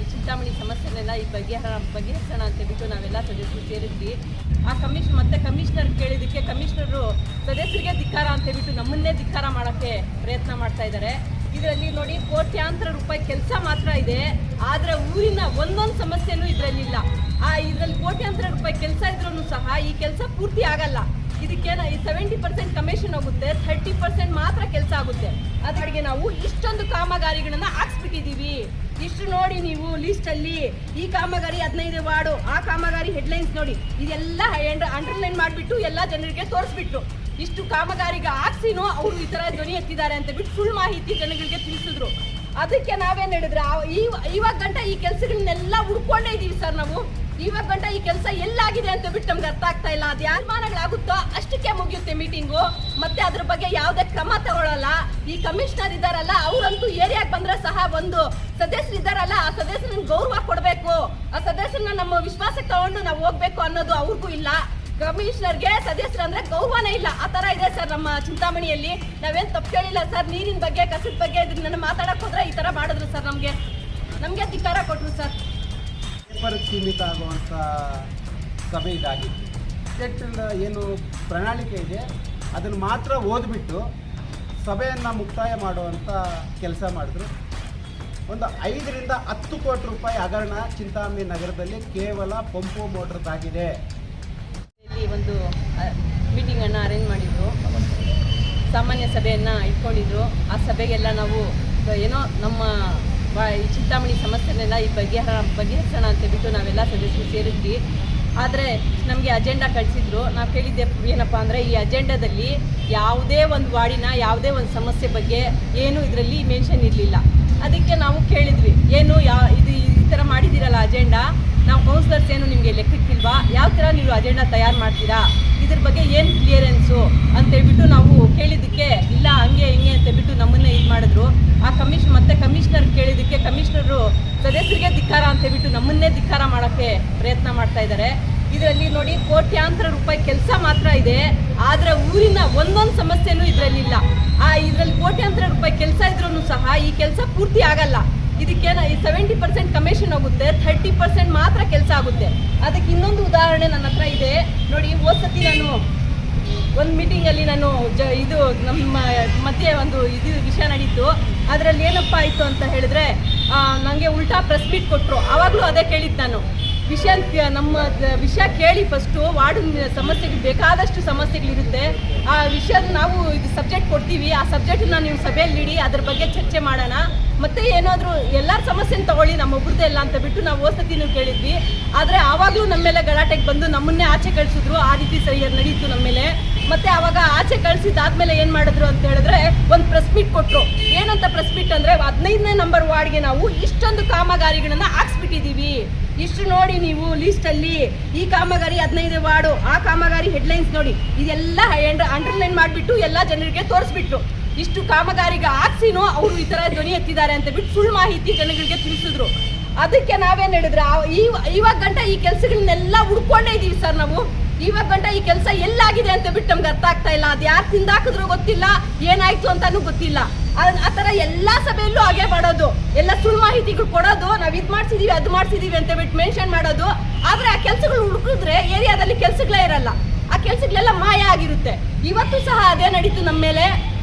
ಈ ಚಿಂತಾಮಣಿ ಸಮಸ್ಯೆನೆಲ್ಲ ಈ ಬಗೆಹರ ಬಗೆಹರಿಸೋಣ ಅಂತ ಹೇಳ್ಬಿಟ್ಟು ನಾವೆಲ್ಲ ಸದಸ್ಯರು ಸೇರಿದ್ವಿ. ಆ ಕಮಿಷನ್ ಮತ್ತೆ ಕಮಿಷನರ್ ಕೇಳಿದ್ದಕ್ಕೆ ಕಮಿಷನರು ಸದಸ್ಯರಿಗೆ ಧಿಕ್ಕಾರ ಅಂತ ಹೇಳ್ಬಿಟ್ಟು ನಮ್ಮನ್ನೇ ಧಿಕ್ಕಾರ ಮಾಡೋಕ್ಕೆ ಪ್ರಯತ್ನ ಮಾಡ್ತಾ ಇದ್ದಾರೆ. ಇದರಲ್ಲಿ ನೋಡಿ ಕೋಟ್ಯಾಂತರ ರೂಪಾಯಿ ಕೆಲಸ ಮಾತ್ರ ಇದೆ. ಆದರೆ ಊರಿನ ಒಂದೊಂದು ಸಮಸ್ಯೆನೂ ಇದರಲ್ಲಿಲ್ಲ. ಆ ಇದರಲ್ಲಿ ಕೋಟ್ಯಾಂತರ ರೂಪಾಯಿ ಕೆಲಸ ಇದ್ರೂ ಸಹ ಈ ಕೆಲಸ ಪೂರ್ತಿ ಆಗಲ್ಲ. ಇದಕ್ಕೇನ ಈ ಸೆವೆಂಟಿ ಪರ್ಸೆಂಟ್ ಕಮಿಷನ್ ಹೋಗುತ್ತೆ ಥರ್ಟಿ ಪರ್ಸೆಂಟ್ ಮಾತ್ರ ಕೆಲಸ ಆಗುತ್ತೆ. ಅದ್ರಿಗೆ ನಾವು ಇಷ್ಟೊಂದು ಕಾಮಗಾರಿಗಳನ್ನ ಹಾಕ್ಸ್ಬಿಟ್ಟಿದೀವಿ. ಇಷ್ಟು ನೋಡಿ ನೀವು ಲಿಸ್ಟ್ ಅಲ್ಲಿ, ಈ ಕಾಮಗಾರಿ ಹದಿನೈದು ವಾರ್ಡು, ಆ ಕಾಮಗಾರಿ ಹೆಡ್ಲೈನ್ಸ್ ನೋಡಿ, ಇದೆಲ್ಲ ಅಂಡರ್ಲೈನ್ ಮಾಡಿಬಿಟ್ಟು ಎಲ್ಲ ಜನರಿಗೆ ತೋರಿಸ್ಬಿಟ್ಟು ಇಷ್ಟು ಕಾಮಗಾರಿಗೆ ಹಾಕ್ಸಿನೂ ಅವರು ಈ ತರ ಧ್ವನಿ ಎತ್ತಿದ್ದಾರೆ ಅಂತ ಬಿಟ್ಟು ಫುಲ್ ಮಾಹಿತಿ ಜನಗಳಿಗೆ ತಿಳಿಸಿದ್ರು. ಅದಕ್ಕೆ ನಾವೇನು ಹೇಳಿದ್ರೆ ಇವಾಗ ಗಂಟ ಈ ಕೆಲಸಗಳನ್ನೆಲ್ಲ ಹುಡ್ಕೊಂಡೇ ಇದೀವಿ ಸರ್ ನಾವು. ಇವಾಗ ಗಂಟ ಈ ಕೆಲಸ ಎಲ್ಲಾಗಿದೆ ಅಂತ ಬಿಟ್ಟು ನಮ್ಗೆ ಅರ್ಥ ಆಗ್ತಾ ಇಲ್ಲ. ಅದು ಯಾರ್ಮಾನಗಳಾಗುತ್ತೋ ಅಷ್ಟಕ್ಕೆ ಮುಗಿಯುತ್ತೆ ಮೀಟಿಂಗು ಮತ್ತೆ ಅದ್ರ ಬಗ್ಗೆ ಯಾವುದೇ ಕ್ರಮ ತಗೊಳ್ಳಲ್ಲ ಈ ಕಮಿಷನರ್ ಇದಾರಲ್ಲ ಅವರಂತೂ ಏರಿಯಾಗೆ ಬಂದ್ರೆ ಸಹ ಒಂದು ಸದಸ್ಯರು ಇದ್ದಾರಲ್ಲ, ಆ ಸದಸ್ಯನ ಗೌರವ ಕೊಡಬೇಕು. ಆ ಸದಸ್ಯನ ನಮ್ಮ ವಿಶ್ವಾಸಕ್ಕೆ ತಗೊಂಡು ನಾವು ಹೋಗ್ಬೇಕು ಅನ್ನೋದು ಅವ್ರಿಗೂ ಇಲ್ಲ. ಕಮಿಷನರ್ಗೆ ಸದಸ್ಯರು ಅಂದ್ರೆ ಗೌರವನೇ ಇಲ್ಲ. ಆ ತರ ಇದೆ ಸರ್ ನಮ್ಮ ಚಿಂತಾಮಣಿಯಲ್ಲಿ. ನಾವೇನ್ ತಪ್ಪು ಕೇಳಿಲ್ಲ ಸರ್. ನೀರಿನ ಬಗ್ಗೆ, ಕಸದ ಬಗ್ಗೆ ಇದನ್ನ ಮಾತಾಡಕ್ ಹೋದ್ರೆ ಈ ತರ ಮಾಡಿದ್ರು ಸರ್ ನಮ್ಗೆ. ನಮ್ಗೆ ಧಿಕ್ಕಾರ ಕೊಟ್ರು ಸರ್. ಸೀಮಿತ ಆಗುವಂಥ ಸಭೆ ಇದಾಗಿತ್ತು. ಕೆಟ್ಟ ಏನು ಪ್ರಣಾಳಿಕೆ ಇದೆ, ಅದನ್ನು ಮಾತ್ರ ಓದ್ಬಿಟ್ಟು ಸಭೆಯನ್ನು ಮುಕ್ತಾಯ ಮಾಡುವಂಥ ಕೆಲಸ ಮಾಡಿದ್ರು. ಒಂದು ಐದರಿಂದ ಹತ್ತು ಕೋಟಿ ರೂಪಾಯಿ ಹಗರಣ ಚಿಂತಾಮಣಿ ನಗರದಲ್ಲಿ ಕೇವಲ ಪಂಪು ಮೋಟ್ರದ್ದಾಗಿದೆ ಇಲ್ಲಿ ಒಂದು ಮೀಟಿಂಗನ್ನು ಅರೇಂಜ್ ಮಾಡಿದ್ರು. ಸಾಮಾನ್ಯ ಸಭೆಯನ್ನು ಇಟ್ಕೊಂಡಿದ್ರು. ಆ ಸಭೆಗೆಲ್ಲ ನಾವು ಏನೋ ನಮ್ಮ ಈ ಚಿಂತಾಮಣಿ ಸಮಸ್ಯೆನೆಲ್ಲ ಈ ಬಗೆಹರ ಬಗೆಹರಿಸೋಣ ಅಂತ ಹೇಳ್ಬಿಟ್ಟು ನಾವೆಲ್ಲ ಸದಸ್ಯರು ಸೇರಿದ್ವಿ. ಆದರೆ ನಮಗೆ ಅಜೆಂಡಾ ಕಳಿಸಿದ್ರು. ನಾವು ಕೇಳಿದ್ದೆ ಏನಪ್ಪ ಅಂದರೆ ಈ ಅಜೆಂಡಾದಲ್ಲಿ ಯಾವುದೇ ಒಂದು ವಾರ್ಡಿನ ಯಾವುದೇ ಒಂದು ಸಮಸ್ಯೆ ಬಗ್ಗೆ ಏನು ಇದರಲ್ಲಿ ಮೆನ್ಷನ್ ಇರಲಿಲ್ಲ. ಅದಕ್ಕೆ ನಾವು ಕೇಳಿದ್ವಿ. ಏನು ಯಾ ಇದು ಈ ಥರ ಮಾಡಿದ್ದೀರಲ್ಲ ಅಜೆಂಡಾ ನಾವು ಕೌನ್ಸಿಲರ್ಸ್ ಏನು ನಿಮಗೆ ಲೆಕ್ಕಕ್ಕಿಲ್ವಾ ಯಾವ ಥರ ನೀವು ಅಜೆಂಡಾ ತಯಾರು ಮಾಡ್ತೀರಾ? ಇದ್ರ ಬಗ್ಗೆ ಏನು ಕ್ಲಿಯರೆನ್ಸು ಅಂತೇಳ್ಬಿಟ್ಟು ನಾವು ಕೇಳಿದ್ದಕ್ಕೆ ಇಲ್ಲ, ಹಂಗೆ, ಹಿಂಗೆ ಅಂತೇಳ್ಬಿಟ್ಟು ನಮ್ಮನ್ನೇ ಇದು ಮಾಡಿದ್ರು. ಆ ಕಮಿಷನ್ ಮತ್ತೆ ಕಮಿಷನರ್ ಕೇಳಿದ್ದಕ್ಕೆ ಕಮಿಷನರು ಸದಸ್ಯರಿಗೆ ಧಿಕ್ಕಾರ ಅಂತ ಹೇಳ್ಬಿಟ್ಟು ನಮ್ಮನ್ನೇ ಧಿಕ್ಕಾರ ಮಾಡೋಕ್ಕೆ ಪ್ರಯತ್ನ ಮಾಡ್ತಾ ಇದ್ದಾರೆ. ಇದರಲ್ಲಿ ನೋಡಿ ಕೋಟ್ಯಾಂತರ ರೂಪಾಯಿ ಕೆಲಸ ಮಾತ್ರ ಇದೆ. ಆದರೆ ಊರಿನ ಒಂದೊಂದು ಸಮಸ್ಯೆನೂ ಇದರಲ್ಲಿಲ್ಲ ಆ ಇದರಲ್ಲಿ ಕೋಟ್ಯಾಂತರ ರೂಪಾಯಿ ಕೆಲಸ ಇದ್ರೂ ಸಹ ಈ ಕೆಲಸ ಪೂರ್ತಿ ಆಗಲ್ಲ. ಇದಕ್ಕೇನ ಈ ಸೆವೆಂಟಿ ಪರ್ಸೆಂಟ್ ಕಮಿಷನ್ ಹೋಗುತ್ತೆ ಥರ್ಟಿ ಪರ್ಸೆಂಟ್ ಮಾತ್ರ ಕೆಲಸ ಆಗುತ್ತೆ. ಅದಕ್ಕೆ ಇನ್ನೊಂದು ಉದಾಹರಣೆ ನನ್ನ ಹತ್ರ ಇದೆ. ನೋಡಿ ಸತಿ ನಾನು ಒಂದು ಮೀಟಿಂಗಲ್ಲಿ ನಾನು ಜ ಇದು ನಮ್ಮ ಮಧ್ಯೆ ಒಂದು ಇದು ವಿಷಯ ನಡೀತು. ಅದರಲ್ಲಿ ಏನಪ್ಪ ಆಯಿತು ಅಂತ ಹೇಳಿದ್ರೆ ನನಗೆ ಉಲ್ಟಾ ಪ್ರೆಸ್ ಮೀಟ್ ಕೊಟ್ಟರು ಆವಾಗಲೂ ಅದೇ ಕೇಳಿದ್ದು ನಾನು. ವಿಷಯ ನಮ್ಮ, ವಿಷಯ ಕೇಳಿ ಫಸ್ಟು ವಾರ್ಡ್ ಸಮಸ್ಯೆಗಳು ಬೇಕಾದಷ್ಟು ಸಮಸ್ಯೆಗಳಿರುತ್ತೆ. ಆ ವಿಷಯದ ನಾವು ಇದು ಸಬ್ಜೆಕ್ಟ್ ಕೊಡ್ತೀವಿ. ಆ ಸಬ್ಜೆಕ್ಟನ್ನ ನೀವು ಸಭೆಯಲ್ಲಿ ಇಡಿ, ಅದ್ರ ಬಗ್ಗೆ ಚರ್ಚೆ ಮಾಡೋಣ. ಮತ್ತೆ ಏನಾದರೂ ಎಲ್ಲರ ಸಮಸ್ಯೆನ ತಗೊಳ್ಳಿ, ನಮ್ಮೊಬ್ರದ್ದೇ ಇಲ್ಲ ಅಂತ ಬಿಟ್ಟು ನಾವು ಓಸತಿನೂ ಕೇಳಿದ್ವಿ. ಆದರೆ ಆವಾಗಲೂ ನಮ್ಮ ಮೇಲೆ ಗಲಾಟೆಗೆ ಬಂದು ನಮ್ಮನ್ನೇ ಆಚೆ ಕಳಿಸಿದ್ರು. ಆ ರೀತಿ ಸರಿಯಾಗಿ ನಡೀತು ನಮ್ಮ ಮೇಲೆ ಮತ್ತೆ ಅವಾಗ ಆಚೆ ಕಳಿಸಿದಾದ್ಮೇಲೆ ಏನು ಮಾಡಿದ್ರು ಅಂತ ಹೇಳಿದ್ರೆ ಒಂದು ಪ್ರೆಸ್ ಮೀಟ್ ಕೊಟ್ಟರು ಏನಂತ ಪ್ರೆಸ್ ಮೀಟ್ ಅಂದರೆ ಹದಿನೈದನೇ ನಂಬರ್ ವಾರ್ಡ್ಗೆ ನಾವು ಇಷ್ಟೊಂದು ಕಾಮಗಾರಿಗಳನ್ನ ಹಾಕ್ಸ್ಬಿಟ್ಟಿದ್ದೀವಿ ಇಷ್ಟು ನೋಡಿ ನೀವು ಲಿಸ್ಟ್ ಅಲ್ಲಿ ಈ ಕಾಮಗಾರಿ ಹದಿನೈದು ವಾರ್ಡು, ಆ ಕಾಮಗಾರಿ ಹೆಡ್ಲೈನ್ಸ್ ನೋಡಿ. ಇದೆಲ್ಲ ಅಂಡರ್ಲೈನ್ ಮಾಡಿಬಿಟ್ಟು ಎಲ್ಲ ಜನರಿಗೆ ತೋರಿಸ್ಬಿಟ್ರು. ಇಷ್ಟು ಕಾಮಗಾರಿಗೆ ಹಾಕ್ಸಿನೂ ಅವರು ಈ ತರ ಧ್ವನಿ ಎತ್ತಿದ್ದಾರೆ ಅಂತ ಬಿಟ್ಟು ಸುಳ್ಳು ಮಾಹಿತಿ ಜನಗಳಿಗೆ ತಿಳಿಸಿದ್ರು. ಅದಕ್ಕೆ ನಾವೇನ್ ಹೇಳಿದ್ರೆ ಇವಾಗ ಗಂಟ ಈ ಕೆಲಸಗಳನ್ನೆಲ್ಲ ಹುಡ್ಕೊಂಡೇ ಇದೀವಿ ಸರ್ ನಾವು. ಇವಾಗ ಗಂಟ ಈ ಕೆಲಸ ಎಲ್ಲಾಗಿದೆ ಅಂತ ಬಿಟ್ಟು ನಮ್ಗೆ ಅರ್ಥ ಆಗ್ತಾ ಇಲ್ಲ. ಅದು ಯಾರು ತಿಂದಾಕಿದ್ರು ಗೊತ್ತಿಲ್ಲ, ಏನಾಯ್ತು ಅಂತಾನು ಗೊತ್ತಿಲ್ಲ. ಆ- ತರ ಎಲ್ಲಾ ಸಭೆಯಲ್ಲೂ ಹಾಗೆ ಮಾಡೋದು. ಎಲ್ಲ ಸುಳ್ಳು ಮಾಹಿತಿಗಳು ಕೊಡೋದು, ನಾವ್ ಇದ್ ಮಾಡ್ಸಿದೀವಿ, ಅದು ಮಾಡ್ಸಿದೀವಿ ಅಂತ ಬಿಟ್ಟು ಮೆನ್ಷನ್ ಮಾಡೋದು. ಆದ್ರೆ ಆ ಕೆಲಸಗಳು ಹುಡುಕಿದ್ರೆ ಏರಿಯಾದಲ್ಲಿ ಕೆಲ್ಸಗಳೇ ಇರಲ್ಲ. ಆ ಕೆಲಸಗಳೆಲ್ಲ ಮಾಯ ಆಗಿರುತ್ತೆ. ಇವತ್ತು ಸಹ ಅದೇ ನಡೀತು ನಮ್ಮ ಮೇಲೆ.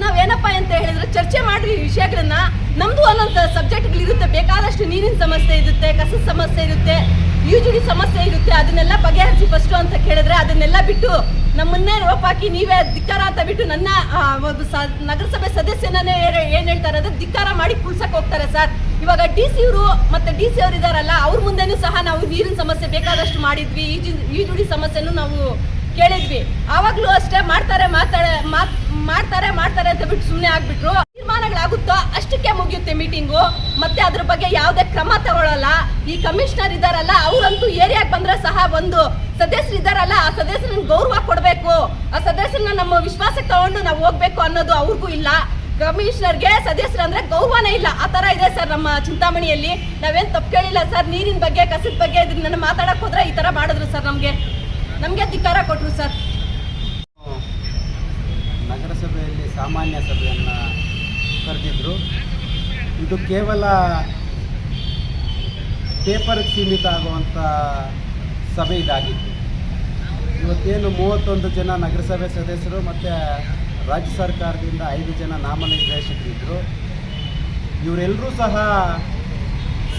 ನಾವೇನಪ್ಪ ಅಂತ ಹೇಳಿದ್ರೆ ಚರ್ಚೆ ಮಾಡ್ರಿ ಈ ವಿಷಯಗಳನ್ನ. ನಮ್ದು ಒಂದೊಂದು ಸಬ್ಜೆಕ್ಟ್ಗಳು ಇರುತ್ತೆ ಬೇಕಾದಷ್ಟು ನೀರಿನ ಸಮಸ್ಯೆ ಇರುತ್ತೆ, ಕಸದ ಸಮಸ್ಯೆ ಇರುತ್ತೆ. ಯುಜುಡಿ ಸಮಸ್ಯೆ ಇರುತ್ತೆ, ಅದನ್ನೆಲ್ಲ ಬಗೆಹರಿಸಿ ಫಸ್ಟ್ ಅಂತ ಕೇಳಿದ್ರೆ ಅದನ್ನೆಲ್ಲ ಬಿಟ್ಟು ನಮ್ಮನ್ನೇ ರೋಪ್ ಹಾಕಿ ನೀವೇ ಧಿಕ್ಕಾರ ಅಂತ ಬಿಟ್ಟು ನನ್ನ ಒಂದು ನಗರಸಭೆ ಸದಸ್ಯನೇ ಏನು ಹೇಳ್ತಾರೆ ಅಂದ್ರೆ ಧಿಕ್ಕಾರ ಮಾಡಿ ಕುಳ್ಸಕ್ ಹೋಗ್ತಾರೆ ಸರ್ ಇವಾಗ ಡಿ ಸಿ ಅವರು ಮತ್ತೆ ಡಿ ಸಿ ಅವರು ಇದಾರಲ್ಲ, ಅವ್ರ ಮುಂದೆನೂ ಸಹ ನಾವು ನೀರಿನ ಸಮಸ್ಯೆ ಬೇಕಾದಷ್ಟು ಮಾಡಿದ್ವಿ. ಈಜು, ಈಜುಡಿ ಸಮಸ್ಯೆನೂ ನಾವು ಕೇಳಿದ್ವಿ. ಆವಾಗ್ಲೂ ಅಷ್ಟೇ ಮಾಡ್ತಾರೆ, ಮಾತಾಡ, ಮಾತ್- ಮಾಡ್ತಾರೆ ಮಾಡ್ತಾರೆ ಅಂತ ಬಿಟ್ಟು ಸುಮ್ಮನೆ ಆಗ್ಬಿಟ್ರು. ತೀರ್ಮಾನಗಳಾಗುತ್ತೋ ಅಷ್ಟಕ್ಕೆ ಮುಗಿಯುತ್ತೆ ಮೀಟಿಂಗು. ಮತ್ತೆ ಅದ್ರ ಬಗ್ಗೆ ಯಾವುದೇ ಕ್ರಮ ತಗೊಳ್ಳಲ್ಲ ಈ ಕಮಿಷನರ್ ಇದಾರಲ್ಲ, ಅವರಂತೂ ಏರಿಯಾಗೆ ಬಂದ್ರೆ ಸಹ ಒಂದು ಸದಸ್ಯರು ಇದಾರಲ್ಲ, ಆ ಸದಸ್ಯರನ್ನ ಗೌರವ ಕೊಡಬೇಕು. ಆ ಸದಸ್ಯರನ್ನ ನಮ್ಮ ವಿಶ್ವಾಸಕ್ಕೆ ತಗೊಂಡು ನಾವು ಹೋಗ್ಬೇಕು ಅನ್ನೋದು ಅವ್ರಿಗೂ ಇಲ್ಲ. ಕಮಿಷನರ್ಗೆ ಸದಸ್ಯರು ಅಂದ್ರೆ ಗೌರವನೇ ಇಲ್ಲ. ಆ ತರ ಇದೆ ಸರ್ ನಮ್ಮ ಚಿಂತಾಮಣಿಯಲ್ಲಿ. ನಾವೇನ್ ತಪ್ಪು ಕೇಳಿಲ್ಲ ಸರ್. ನೀರಿನ ಬಗ್ಗೆ, ಕಸದ ಬಗ್ಗೆ ಇದನ್ನ ಮಾತಾಡಕ್ ಹೋದ್ರೆ ಈ ತರ ಮಾಡಿದ್ರು ಸರ್ ನಮ್ಗೆ. ನಮ್ಗೆ ಅಧಿಕಾರ ಕೊಟ್ರು ಸರ್. ನಗರಸಭೆಯಲ್ಲಿ ಸಾಮಾನ್ಯ ಸಭೆಯನ್ನು ಕರೆದಿದ್ದರು ಇದು ಕೇವಲ ಪೇಪರ್ಗೆ ಸೀಮಿತ ಆಗುವಂಥ ಸಭೆ ಇದಾಗಿತ್ತು. ಇವತ್ತೇನು ಮೂವತ್ತೊಂದು ಜನ ನಗರಸಭೆ ಸದಸ್ಯರು ಮತ್ತು ರಾಜ್ಯ ಸರ್ಕಾರದಿಂದ ಐದು ಜನ ನಾಮನಿರ್ದೇಶಕರಿದ್ದರು ಇವರೆಲ್ಲರೂ ಸಹ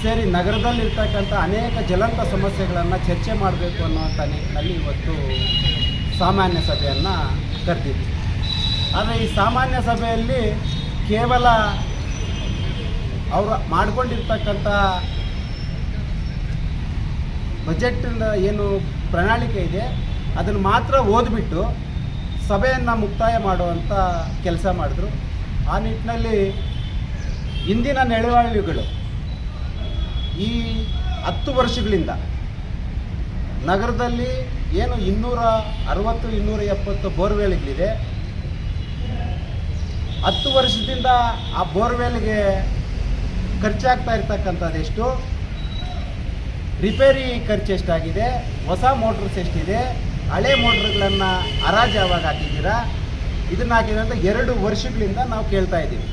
ಸೇರಿ ನಗರದಲ್ಲಿರ್ತಕ್ಕಂಥ ಅನೇಕ ಜ್ವಲಂತ ಸಮಸ್ಯೆಗಳನ್ನು ಚರ್ಚೆ ಮಾಡಬೇಕು ಅನ್ನುವಂಥ ನಿಟ್ಟಿನಲ್ಲಿ ಇವತ್ತು ಸಾಮಾನ್ಯ ಸಭೆಯನ್ನು ಕರೆದಿದ್ವಿ ಆದರೆ ಈ ಸಾಮಾನ್ಯ ಸಭೆಯಲ್ಲಿ ಕೇವಲ ಅವರು ಮಾಡಿಕೊಂಡಿರ್ತಕ್ಕಂಥ ಬಜೆಟ್ ಏನು ಪ್ರಣಾಳಿಕೆ ಇದೆ, ಅದನ್ನು ಮಾತ್ರ ಓದ್ಬಿಟ್ಟು ಸಭೆಯನ್ನು ಮುಕ್ತಾಯ ಮಾಡುವಂಥ ಕೆಲಸ ಮಾಡಿದ್ರು. ಆ ನಿಟ್ಟಿನಲ್ಲಿ ಇಂದಿನ ನೆಳವಳಿಗಳು ಈ ಹತ್ತು ವರ್ಷಗಳಿಂದ ನಗರದಲ್ಲಿ ಏನು ಇನ್ನೂರ ಅರವತ್ತು, ಇನ್ನೂರ ಎಪ್ಪತ್ತು ಬೋರ್ವೆಲ್ಗಳಿದೆ. ಹತ್ತು ವರ್ಷದಿಂದ ಆ ಬೋರ್ವೆಲ್ಗೆ ಖರ್ಚಾಗ್ತಾ ಇರ್ತಕ್ಕಂಥದ್ದು ಎಷ್ಟು? ರಿಪೇರಿ ಖರ್ಚು ಎಷ್ಟಾಗಿದೆ? ಹೊಸ ಮೋಟ್ರ್ಸ್ ಎಷ್ಟಿದೆ? ಹಳೆ ಮೋಟ್ರ್ಗಳನ್ನು ಹರಾಜು ಯಾವಾಗ ಹಾಕಿದ್ದೀರಾ? ಇದನ್ನು ಹಾಕಿದ್ರೆ ಅಂತ ಎರಡು ವರ್ಷಗಳಿಂದ ನಾವು ಕೇಳ್ತಾ ಇದ್ದೀವಿ.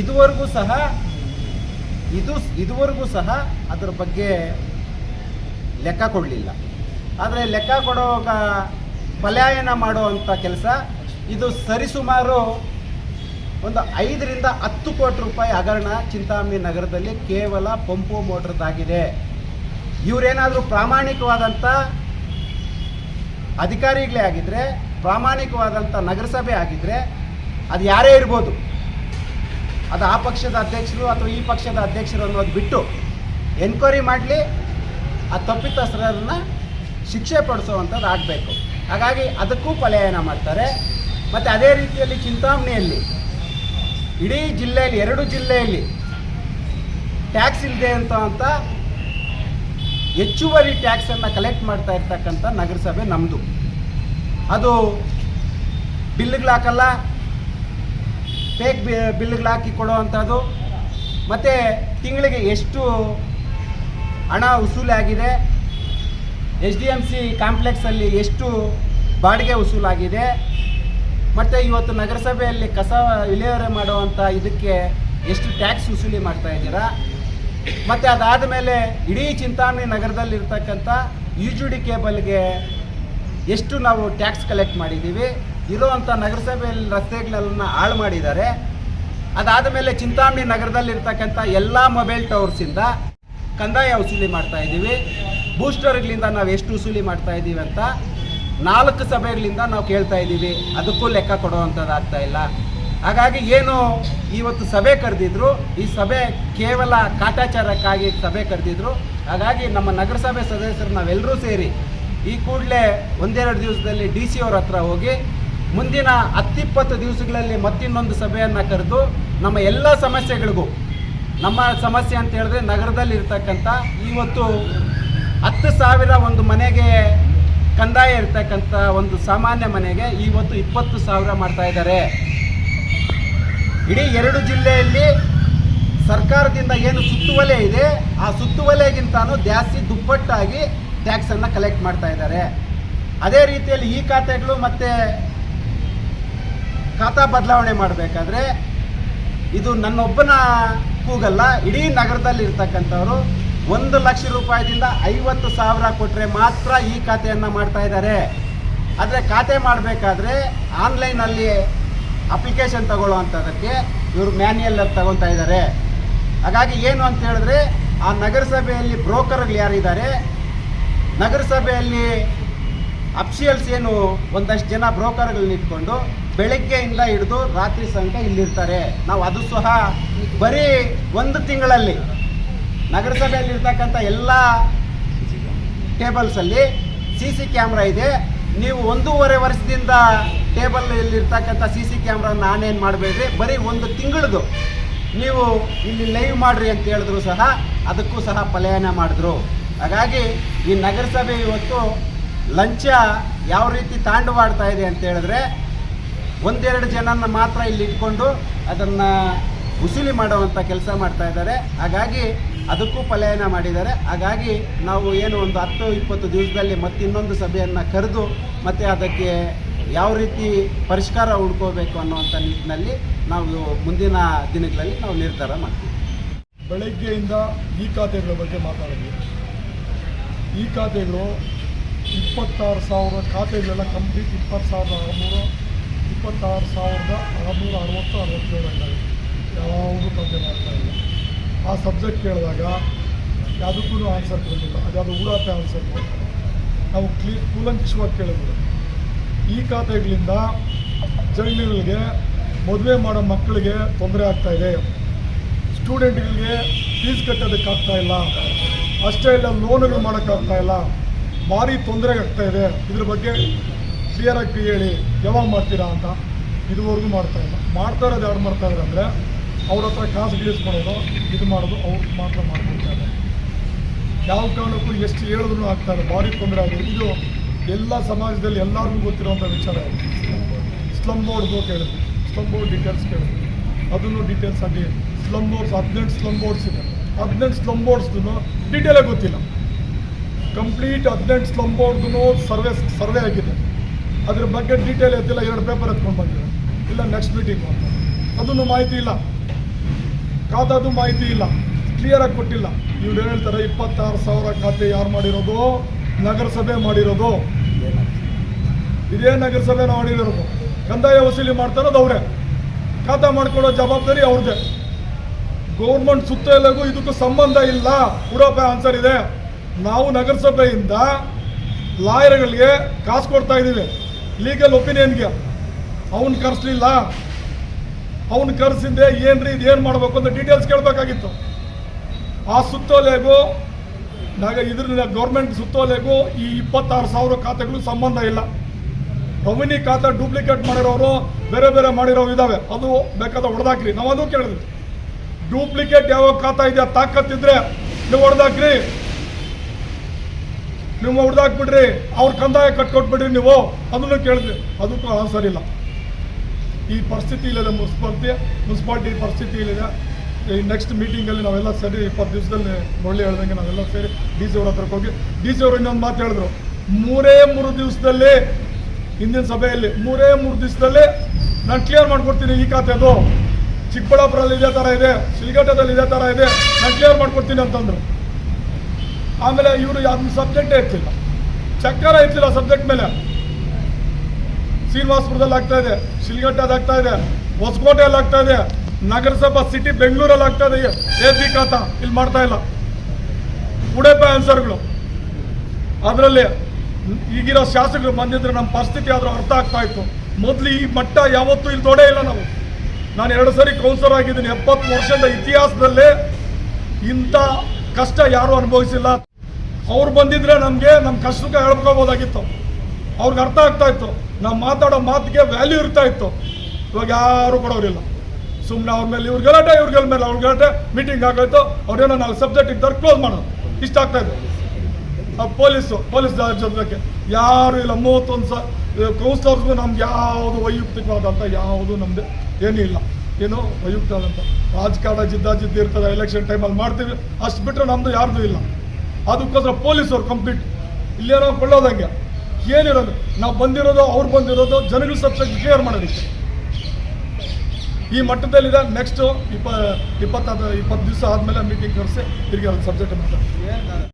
ಇದುವರೆಗೂ ಸಹ, ಇದು, ಇದುವರೆಗೂ ಸಹ ಅದರ ಬಗ್ಗೆ ಲೆಕ್ಕ ಕೊಡಲಿಲ್ಲ. ಆದರೆ ಲೆಕ್ಕ ಕೊಡುವಾಗ ಪಲಾಯನ ಮಾಡುವಂಥ ಕೆಲಸ, ಇದು ಸರಿಸುಮಾರು ಒಂದು ಐದರಿಂದ ಹತ್ತು ಕೋಟಿ ರೂಪಾಯಿ ಹಗರಣ ಚಿಂತಾಮಣಿ ನಗರದಲ್ಲಿ ಕೇವಲ ಪಂಪು ಮೋಟ್ರದ್ದಾಗಿದೆ ಇವರೇನಾದರೂ ಪ್ರಾಮಾಣಿಕವಾದಂಥ ಅಧಿಕಾರಿಗಳೇ ಆಗಿದ್ದರೆ ಪ್ರಾಮಾಣಿಕವಾದಂಥ ನಗರಸಭೆ ಆಗಿದ್ದರೆ ಅದು ಯಾರೇ ಇರ್ಬೋದು, ಅದು ಆ ಪಕ್ಷದ ಅಧ್ಯಕ್ಷರು ಅಥವಾ ಈ ಪಕ್ಷದ ಅಧ್ಯಕ್ಷರು ಅನ್ನೋದು ಬಿಟ್ಟು ಎನ್ಕ್ವೈರಿ ಮಾಡಲಿ, ಆ ತಪ್ಪಿತಸ್ಥರನ್ನ ಶಿಕ್ಷೆ ಪಡಿಸುವಂಥದ್ದು ಆಗಬೇಕು. ಹಾಗಾಗಿ ಅದಕ್ಕೂ ಪಲಾಯನ ಮಾಡ್ತಾರೆ. ಮತ್ತು ಅದೇ ರೀತಿಯಲ್ಲಿ ಚಿಂತಾಮಣಿಯಲ್ಲಿ ಇಡೀ ಜಿಲ್ಲೆಯಲ್ಲಿ, ಎರಡು ಜಿಲ್ಲೆಯಲ್ಲಿ ಟ್ಯಾಕ್ಸ್ ಇಲ್ಲದೆ ಅಂತ ಅಂತ ಹೆಚ್ಚುವರಿ ಟ್ಯಾಕ್ಸನ್ನು ಕಲೆಕ್ಟ್ ಮಾಡ್ತಾ ಇರ್ತಕ್ಕಂಥ ನಗರಸಭೆ ನಮ್ಮದು ಅದು ಬಿಲ್ಗಳು ಹಾಕಲ್ಲ ಫೇಕ್ ಬಿಲ್ಗಳು ಹಾಕಿ ಕೊಡುವಂಥದ್ದು. ಮತ್ತು ತಿಂಗಳಿಗೆ ಎಷ್ಟು ಹಣ ವಸೂಲಾಗಿದೆ, ಎಚ್ ಡಿ ಎಂ ಸಿ ಕಾಂಪ್ಲೆಕ್ಸಲ್ಲಿ ಎಷ್ಟು ಬಾಡಿಗೆ ವಸೂಲಾಗಿದೆ ಮತ್ತು ಇವತ್ತು ನಗರಸಭೆಯಲ್ಲಿ ಕಸ ವಿಲೇವಾರಿ ಮಾಡುವಂಥ ಇದಕ್ಕೆ ಎಷ್ಟು ಟ್ಯಾಕ್ಸ್ ವಸೂಲಿ ಮಾಡ್ತಾ ಇದ್ದೀರಾ? ಮತ್ತು ಅದಾದ ಮೇಲೆ ಇಡೀ ಚಿಂತಾಮಣಿ ನಗರದಲ್ಲಿರ್ತಕ್ಕಂಥ ಯು ಜಿ ಡಿ ಕೇಬಲ್ಗೆ ಎಷ್ಟು ನಾವು ಟ್ಯಾಕ್ಸ್ ಕಲೆಕ್ಟ್ ಮಾಡಿದ್ದೀವಿ? ಇರುವಂಥ ನಗರಸಭೆಯಲ್ಲಿ ರಸ್ತೆಗಳನ್ನ ಹಾಳು ಮಾಡಿದ್ದಾರೆ. ಅದಾದ ಮೇಲೆ ಚಿಂತಾಮಣಿ ನಗರದಲ್ಲಿರ್ತಕ್ಕಂಥ ಎಲ್ಲ ಮೊಬೈಲ್ ಟವರ್ಸಿಂದ ಕಂದಾಯ ವಸೂಲಿ ಮಾಡ್ತಾ ಇದ್ದೀವಿ. ಬೂಸ್ಟರ್ಗಳಿಂದ ನಾವು ಎಷ್ಟು ವಸೂಲಿ ಮಾಡ್ತಾ ಇದ್ದೀವಿ ಅಂತ ನಾಲ್ಕು ಸಭೆಗಳಿಂದ ನಾವು ಕೇಳ್ತಾ ಇದ್ದೀವಿ. ಅದಕ್ಕೂ ಲೆಕ್ಕ ಕೊಡುವಂಥದ್ದಾಗ್ತಾ ಇಲ್ಲ. ಹಾಗಾಗಿ ಏನು ಇವತ್ತು ಸಭೆ ಕರೆದಿದ್ರು, ಈ ಸಭೆ ಕೇವಲ ಕಾಟಾಚಾರಕ್ಕಾಗಿ ಸಭೆ ಕರೆದಿದ್ರು. ಹಾಗಾಗಿ ನಮ್ಮ ನಗರಸಭೆ ಸದಸ್ಯರು ನಾವೆಲ್ಲರೂ ಸೇರಿ ಈ ಕೂಡಲೇ ಒಂದೆರಡು ದಿವಸದಲ್ಲಿ ಡಿ ಸಿ ಅವ್ರ ಹತ್ರ ಹೋಗಿ, ಮುಂದಿನ ಹತ್ತಿಪ್ಪತ್ತು ದಿವಸಗಳಲ್ಲಿ ಮತ್ತಿನ್ನೊಂದು ಸಭೆಯನ್ನು ಕರೆದು ನಮ್ಮ ಎಲ್ಲ ಸಮಸ್ಯೆಗಳಿಗೂ, ನಮ್ಮ ಸಮಸ್ಯೆ ಅಂತ ಹೇಳಿದ್ರೆ ನಗರದಲ್ಲಿ ಇರ್ತಕ್ಕಂಥ ಇವತ್ತು ಹತ್ತು ಸಾವಿರ ಒಂದು ಮನೆಗೆ ಕಂದಾಯ ಇರ್ತಕ್ಕಂಥ ಒಂದು ಸಾಮಾನ್ಯ ಮನೆಗೆ ಇವತ್ತು ಇಪ್ಪತ್ತು ಸಾವಿರ ಮಾಡ್ತಾ ಇದ್ದಾರೆ. ಇಡೀ ಎರಡು ಜಿಲ್ಲೆಯಲ್ಲಿ ಸರ್ಕಾರದಿಂದ ಏನು ಸುತ್ತುವಲೆ ಇದೆ, ಆ ಸುತ್ತುವಲೆಗಿಂತನೂ ಜಾಸ್ತಿ ದುಪ್ಪಟ್ಟಾಗಿ ಟ್ಯಾಕ್ಸನ್ನು ಕಲೆಕ್ಟ್ ಮಾಡ್ತಾ ಇದ್ದಾರೆ. ಅದೇ ರೀತಿಯಲ್ಲಿ ಈ ಖಾತೆಗಳು ಮತ್ತು ಖಾತಾ ಬದಲಾವಣೆ ಮಾಡಬೇಕಾದ್ರೆ ಇದು ನನ್ನೊಬ್ಬನ ಕೂಗಲ್ಲ, ಇಡೀ ನಗರದಲ್ಲಿ ಇರ್ತಕ್ಕಂಥವ್ರು ಒಂದು ಲಕ್ಷ ರೂಪಾಯಿದಿಂದ ಐವತ್ತು ಸಾವಿರ ಕೊಟ್ಟರೆ ಮಾತ್ರ ಈ ಖಾತೆಯನ್ನು ಮಾಡ್ತಾ ಇದ್ದಾರೆ. ಆದರೆ ಖಾತೆ ಮಾಡಬೇಕಾದ್ರೆ ಆನ್ಲೈನಲ್ಲಿ ಅಪ್ಲಿಕೇಶನ್ ತಗೊಳ್ಳುವಂಥದ್ದಕ್ಕೆ ಇವರು ಮ್ಯಾನ್ಯಲ್ ತಗೊತಾ ಇದ್ದಾರೆ. ಹಾಗಾಗಿ ಏನು ಅಂತ ಹೇಳಿದ್ರೆ ಆ ನಗರಸಭೆಯಲ್ಲಿ ಬ್ರೋಕರ್ಗಳು ಯಾರಿದ್ದಾರೆ ನಗರಸಭೆಯಲ್ಲಿ ಅಪ್ಷಿಯಲ್ಸ್ ಏನು ಒಂದಷ್ಟು ಜನ ಬ್ರೋಕರ್ಗಳನ್ನ ಇಟ್ಕೊಂಡು ಬೆಳಗ್ಗೆಯಿಂದ ಹಿಡಿದು ರಾತ್ರಿ ಸಂಖ್ಯೆ ಇಲ್ಲಿರ್ತಾರೆ. ನಾವು ಅದು ಸಹ ಬರೀ ಒಂದು ತಿಂಗಳಲ್ಲಿ ನಗರಸಭೆಯಲ್ಲಿ ಇರ್ತಕ್ಕಂಥ ಎಲ್ಲ ಟೇಬಲ್ಸಲ್ಲಿ ಸಿ ಸಿ ಕ್ಯಾಮ್ರಾ ಇದೆ. ನೀವು ಒಂದೂವರೆ ವರ್ಷದಿಂದ ಟೇಬಲ್ ಸಿ ಸಿ ಕ್ಯಾಮ್ರಾನ ಆನ್ ಮಾಡಬೇಡ್ರಿ? ಬರೀ ಒಂದು ತಿಂಗಳದು ನೀವು ಇಲ್ಲಿ ಲೈವ್ ಮಾಡ್ರಿ ಅಂತ ಹೇಳಿದ್ರು ಸಹ ಅದಕ್ಕೂ ಸಹ ಪಲಾಯನ ಮಾಡಿದ್ರು. ಹಾಗಾಗಿ ಈ ನಗರಸಭೆ ಇವತ್ತು ಲಂಚ ಯಾವ ರೀತಿ ತಾಂಡವಾಡ್ತಾ ಇದೆ ಅಂತ ಹೇಳಿದ್ರೆ ಒಂದೆರಡು ಜನನ ಮಾತ್ರ ಇಲ್ಲಿ ಇಟ್ಕೊಂಡು ಅದನ್ನು ಉಸಿಲಿ ಮಾಡುವಂಥ ಕೆಲಸ ಮಾಡ್ತಾ ಇದ್ದಾರೆ. ಹಾಗಾಗಿ ಅದಕ್ಕೂ ಪಲಾಯನ ಮಾಡಿದ್ದಾರೆ. ಹಾಗಾಗಿ ನಾವು ಏನು ಒಂದು ಹತ್ತು, ಇಪ್ಪತ್ತು ದಿವಸದಲ್ಲಿ ಮತ್ತಿನ್ನೊಂದು ಸಭೆಯನ್ನು ಕರೆದು ಮತ್ತು ಅದಕ್ಕೆ ಯಾವ ರೀತಿ ಪರಿಷ್ಕಾರ ಹುಡ್ಕೋಬೇಕು ಅನ್ನುವಂಥ ನಿಟ್ಟಿನಲ್ಲಿ ನಾವು ಮುಂದಿನ ದಿನಗಳಲ್ಲಿ ನಾವು ನಿರ್ಧಾರ ಮಾಡ್ತೀವಿ. ಬೆಳಗ್ಗೆಯಿಂದ ಈ ಖಾತೆಗಳ ಬಗ್ಗೆ ಮಾತಾಡಿದ್ವಿ ಈ ಖಾತೆಗಳು ಇಪ್ಪತ್ತಾರು ಸಾವಿರ ಖಾತೆಗಳೆಲ್ಲ ಕಂಪ್ಲೀಟ್ ಇಪ್ಪತ್ತು ಸಾವಿರದ ಆರುನೂರು, ಇಪ್ಪತ್ತಾರು ಸಾವಿರದ ಆರುನೂರ ಅರವತ್ತು, ಅರವತ್ತೇಳು ಯಾವುದೂ ಖಾತೆ ಮಾಡ್ತಾ ಇಲ್ಲ. ಆ ಸಬ್ಜೆಕ್ಟ್ ಕೇಳಿದಾಗ ಯಾವುದಕ್ಕೂ ಆನ್ಸರ್ ಕೊಡಲಿಲ್ಲ. ಅದ್ಯಾವುದು ಊರಾಟ ಆನ್ಸರ್ ಕೊಡ್ತಾರೆ ನಾವು ಕ್ಲೀ ಕೂಲಂಕಿಷವಾಗಿ ಕೇಳಿದ್ರು ಈ ಖಾತೆಗಳಿಂದ ಜೈಲಿಗಳಿಗೆ ಮದುವೆ ಮಾಡೋ ಮಕ್ಕಳಿಗೆ ತೊಂದರೆ ಆಗ್ತಾಯಿದೆ ಸ್ಟೂಡೆಂಟ್ಗಳಿಗೆ ಫೀಸ್ ಕಟ್ಟೋದಕ್ಕಾಗ್ತಾ ಇಲ್ಲ. ಅಷ್ಟೇ ಇಲ್ಲ ಲೋನ್ಗಳು ಮಾಡೋಕ್ಕಾಗ್ತಾ ಇಲ್ಲ. ಭಾರಿ ತೊಂದರೆ ಆಗ್ತಾ ಇದೆ. ಇದ್ರ ಬಗ್ಗೆ ಕ್ಲಿಯರಾಗಿ ಹೇಳಿ, ಯಾವಾಗ ಮಾಡ್ತೀರಾ ಅಂತ ಇದುವರೆಗೂ ಮಾಡ್ತಾ ಇಲ್ಲ. ಮಾಡ್ತಾ ಇರೋದು ಯಾರು ಮಾಡ್ತಾ ಅಂದರೆ ಅವ್ರ ಹತ್ರ ಕಾಸು ಗಿಳಿಸ್ಕೊಳ್ಳೋದು ಇದು ಮಾಡೋದು, ಅವ್ರು ಮಾತ್ರ ಮಾಡ್ಕೊಳ್ತಾರೆ ಯಾವ ಕಾರಣಕ್ಕೂ ಎಷ್ಟು ಹೇಳಿದ್ರು ಆಗ್ತಾರೆ ಭಾರಿ ತೊಂದರೆ ಆಗಿದೆ. ಇದು ಎಲ್ಲ ಸಮಾಜದಲ್ಲಿ ಎಲ್ಲರಿಗೂ ಗೊತ್ತಿರುವಂಥ ವಿಚಾರ ಸ್ಲಮ್ ಬೋರ್ಡ್ದು ಕೇಳಿದ್ವಿ ಸ್ಲಮ್ ಬೋರ್ಡ್ ಡೀಟೇಲ್ಸ್ ಕೇಳಿದ್ರು. ಅದನ್ನು ಡೀಟೇಲ್ಸ್ ಆಗಿ ಸ್ಲಮ್ ಬೋರ್ಡ್ಸ್, ಹದಿನೆಂಟು ಸ್ಲಮ್ ಬೋರ್ಡ್ಸ್ ಇದೆ. ಹದಿನೆಂಟು ಸ್ಲಮ್ ಬೋರ್ಡ್ಸ್ದು ಡೀಟೇಲೇ ಗೊತ್ತಿಲ್ಲ. ಕಂಪ್ಲೀಟ್ ಹದಿನೆಂಟು ಸ್ಲಮ್ ಬೋರ್ಡ್ದು ಸರ್ವೆ ಸರ್ವೆ ಆಗಿದೆ. ಅದ್ರ ಬಗ್ಗೆ ಡೀಟೇಲ್ ಎತ್ತಿಲ್ಲ, ಎರಡು ಪೇಪರ್ ಎತ್ಕೊಂಡು ಬಂದಿದೆ. ಇಲ್ಲ ನೆಕ್ಸ್ಟ್ ಮೀಟಿಂಗ್ ಅಂತ ಅದನ್ನು ಮಾಹಿತಿ ಇಲ್ಲ. ಖಾತಾದು ಮಾಹಿತಿ ಇಲ್ಲ. ಕ್ಲಿಯರಾಗಿ ಕೊಟ್ಟಿಲ್ಲ. ಇವ್ರು ಹೇಳ್ತಾರೆ ಇಪ್ಪತ್ತಾರು ಸಾವಿರ ಖಾತೆ ಯಾರು ಮಾಡಿರೋದು? ನಗರಸಭೆ ಮಾಡಿರೋದು. ಇದೇ ನಗರಸಭೆ ಮಾಡಿರೋದು. ಕಂದಾಯ ವಸೂಲಿ ಮಾಡ್ತಾ ಇರೋದು ಅವರೇ. ಖಾತಾ ಮಾಡ್ಕೊಳ್ಳೋ ಜವಾಬ್ದಾರಿ ಅವ್ರದ್ದೇ ಗೌರ್ಮೆಂಟ್ ಸುತ್ತ ಎಲ್ಲಗೂ ಇದಕ್ಕೂ ಸಂಬಂಧ ಇಲ್ಲ. ಉಡಪ್ಪ ಆನ್ಸರ್ ಇದೆ. ನಾವು ನಗರಸಭೆಯಿಂದ ಲಾಯರ್ಗಳಿಗೆ ಕಾಸು ಕೊಡ್ತಾ ಇದ್ದೀವಿ. ಲೀಗಲ್ ಒಪಿನಿಯನ್ಗೆ ಅವನು ಕರೆಸ್ಲಿಲ್ಲ. ಅವನು ಕರೆಸಿದ್ದೆ ಏನ್ರಿ ಏನು ಮಾಡಬೇಕು ಅಂತ ಡೀಟೇಲ್ಸ್ ಕೇಳಬೇಕಾಗಿತ್ತು. ಆ ಸುತ್ತೋಲೆಗೂ, ನಾಗ ಇದ್ರ ಗೌರ್ಮೆಂಟ್ ಸುತ್ತೋಲೆಗೂ ಈ ಇಪ್ಪತ್ತಾರು ಸಾವಿರ ಖಾತೆಗಳು ಸಂಬಂಧ ಇಲ್ಲ. ರೆವಿನ್ಯೂ ಖಾತೆ ಡೂಪ್ಲಿಕೇಟ್ ಮಾಡಿರೋರು, ಬೇರೆ ಬೇರೆ ಮಾಡಿರೋ ಇದಾವೆ. ಅದು ಬೇಕಾದ ಹೊಡೆದಾಕ್ರಿ. ನಾವು ಅದು ಕೇಳಿದ್ವಿ. ಡೂಪ್ಲಿಕೇಟ್ ಯಾವ ಖಾತಾ ಇದೆಯಾ ತಾಕತ್ತಿದ್ರೆ ನೀವು ಹೊಡೆದಾಕ್ರಿ. ನೀವು ಹೊಡೆದಾಕ್ಬಿಡ್ರಿ. ಅವ್ರ ಕಂದಾಯ ಕಟ್ಕೊಟ್ಬಿಡ್ರಿ ನೀವು. ಅದನ್ನು ಕೇಳಿದ್ವಿ. ಅದಕ್ಕೂ ಆನ್ಸರ್ ಇಲ್ಲ. ಈ ಪರಿಸ್ಥಿತಿ ಇಲ್ಲದೆ ಮುನ್ಸಿಪಾಲ್ಟಿ ಮುನ್ಸಿಪಾಲ್ಟಿ ಪರಿಸ್ಥಿತಿ ಇಲ್ಲಿದೆ ಈ ನೆಕ್ಸ್ಟ್ ಮೀಟಿಂಗಲ್ಲಿ ನಾವೆಲ್ಲ ಸೇರಿ ಇಪ್ಪತ್ತು ದಿವಸದಲ್ಲಿ ಒಳ್ಳೆ ಹೇಳ್ದಂಗೆ ನಾವೆಲ್ಲ ಸೇರಿ ಡಿ ಸಿ ಅವ್ರ ಹತ್ರಕ್ಕೆ ಹೋಗಿ. ಡಿ ಸಿ ಅವರು ಇನ್ನೊಂದು ಮಾತು ಹೇಳಿದ್ರು. ಮೂರೇ ಮೂರು ದಿವಸದಲ್ಲಿ ಹಿಂದಿನ ಸಭೆಯಲ್ಲಿ ಮೂರೇ ಮೂರು ದಿವಸದಲ್ಲಿ ನಾನು ಕ್ಲಿಯರ್ ಮಾಡ್ಕೊಡ್ತೀನಿ ಈ ಖಾತೆದು ಚಿಕ್ಕಬಳ್ಳಾಪುರಲ್ಲಿ ಇದೇ ಥರ ಇದೆ, ಶಿಲ್ಘಟ್ಟದಲ್ಲಿ ಇದೇ ಥರ ಇದೆ, ನಾನು ಕ್ಲಿಯರ್ ಮಾಡ್ಕೊಡ್ತೀನಿ ಅಂತಂದರು. ಆಮೇಲೆ ಇವರು ಯಾವ್ದು ಸಬ್ಜೆಕ್ಟೇ ಇರ್ತಿಲ್ಲ ಚಕ್ಕರ ಇರ್ತಿಲ್ಲ ಸಬ್ಜೆಕ್ಟ್ ಮೇಲೆ. ಶ್ರೀನಿವಾಸಪುರದಲ್ಲಿ ಆಗ್ತಾ ಇದೆ ಶಿಲ್ಘಟ್ಟದಲ್ಲಿ ಆಗ್ತಾ ಇದೆ, ಹೊಸಕೋಟೆಯಲ್ಲಿ ಆಗ್ತಾ ಇದೆ, ನಗರಸಭಾ ಸಿಟಿ ಬೆಂಗಳೂರಲ್ಲಿ ಆಗ್ತಾ ಇದೆ. ಎ ಖಾತ ಇಲ್ಲಿ ಮಾಡ್ತಾ ಇಲ್ಲ. ಉಡೇಪ ಆನ್ಸರ್ಗಳು ಅದರಲ್ಲಿ ಈಗಿರೋ ಶಾಸಕರು ಬಂದಿದ್ರೆ ನಮ್ಮ ಪರಿಸ್ಥಿತಿ ಆದರೂ ಅರ್ಥ ಆಗ್ತಾ ಇತ್ತು. ಮೊದಲು ಈ ಮಟ್ಟ ಯಾವತ್ತೂ ಇಲ್ಲಿ ದೊಡ್ಡೇ ಇಲ್ಲ ನಾವು. ನಾನು ಎರಡು ಸರಿ ಕೌನ್ಸಲರ್ ಆಗಿದ್ದೀನಿ. ಎಪ್ಪತ್ತು ವರ್ಷದ ಇತಿಹಾಸದಲ್ಲಿ ಇಂಥ ಕಷ್ಟ ಯಾರೂ ಅನುಭವಿಸಿಲ್ಲ. ಅವ್ರು ಬಂದಿದ್ರೆ ನಮಗೆ ನಮ್ಮ ಕಷ್ಟಕ್ಕೆ ಹೇಳ್ಕೋಬೋದಾಗಿತ್ತು. ಅವ್ರಿಗೆ ಅರ್ಥ ಆಗ್ತಾ ಇತ್ತು. ನಾವು ಮಾತಾಡೋ ಮಾತಿಗೆ ವ್ಯಾಲ್ಯೂ ಇರ್ತಾ ಇತ್ತು. ಇವಾಗ ಯಾರು ಕೊಡೋರಿಲ್ಲ. ಸುಮ್ಮನೆ ಅವ್ರ ಮೇಲೆ ಇವ್ರ ಗಲಾಟೆ, ಇವ್ರ ಮೇಲೆ ಅವ್ರ ಗಲಾಟೆ. ಮೀಟಿಂಗ್ ಆಗೋಯ್ತು. ಅವ್ರೇನೋ ನಾಲ್ಕು ಸಬ್ಜೆಕ್ಟ್ ಇದ್ದಾರೆ ಕ್ಲೋಸ್ ಮಾಡೋದು ಇಷ್ಟ ಆಗ್ತಾ ಇದೆ ಆ ಪೊಲೀಸು, ಪೊಲೀಸ್ ಜೊತೆಗೆ ಯಾರು ಇಲ್ಲ. ಮೂವತ್ತೊಂದು ಸ ಕೌನ್ಸಿಲರ್ಸ್ಗೂ ನಮ್ಗೆ ಯಾವುದು ವೈಯಕ್ತಿಕವಾದಂಥ ಯಾವುದು ನಮ್ದು ಏನೂ ಇಲ್ಲ. ಏನು ವೈಯಕ್ತಿಕವಾದಂಥ ರಾಜಕಾರಣ ಜಿದ್ದಾಜಿದ್ದಿ ಇರ್ತದೆ. ಎಲೆಕ್ಷನ್ ಟೈಮಲ್ಲಿ ಮಾಡ್ತೀವಿ. ಅಷ್ಟು ಬಿಟ್ಟರೆ ನಮ್ಮದು ಯಾರ್ದು ಇಲ್ಲ. ಅದಕ್ಕೋಸ್ಕರ ಪೊಲೀಸವ್ರು ಕಂಪ್ಲೀಟ್ ಇಲ್ಲೇನೋ ಕೊಳ್ಳೋದಂಗೆ. ಏನಿರೋದು? ನಾವು ಬಂದಿರೋದು, ಅವ್ರು ಬಂದಿರೋದು, ಜನಗಳು ಸಬ್ಜೆಕ್ಟ್ ಕ್ಲಿಯರ್ ಮಾಡೋದಕ್ಕೆ. ಈ ಮಟ್ಟದಲ್ಲಿದೆ ನೆಕ್ಸ್ಟು ಇಪ್ಪ ಇಪ್ಪತ್ತಾದ ಇಪ್ಪತ್ತು ದಿವಸ ಆದಮೇಲೆ ಮೀಟಿಂಗ್ ಕರೆಸಿ, ತಿರುಗಿ ಅದು ಸಬ್ಜೆಕ್ಟ್ ಮಾಡ್ತಾರೆ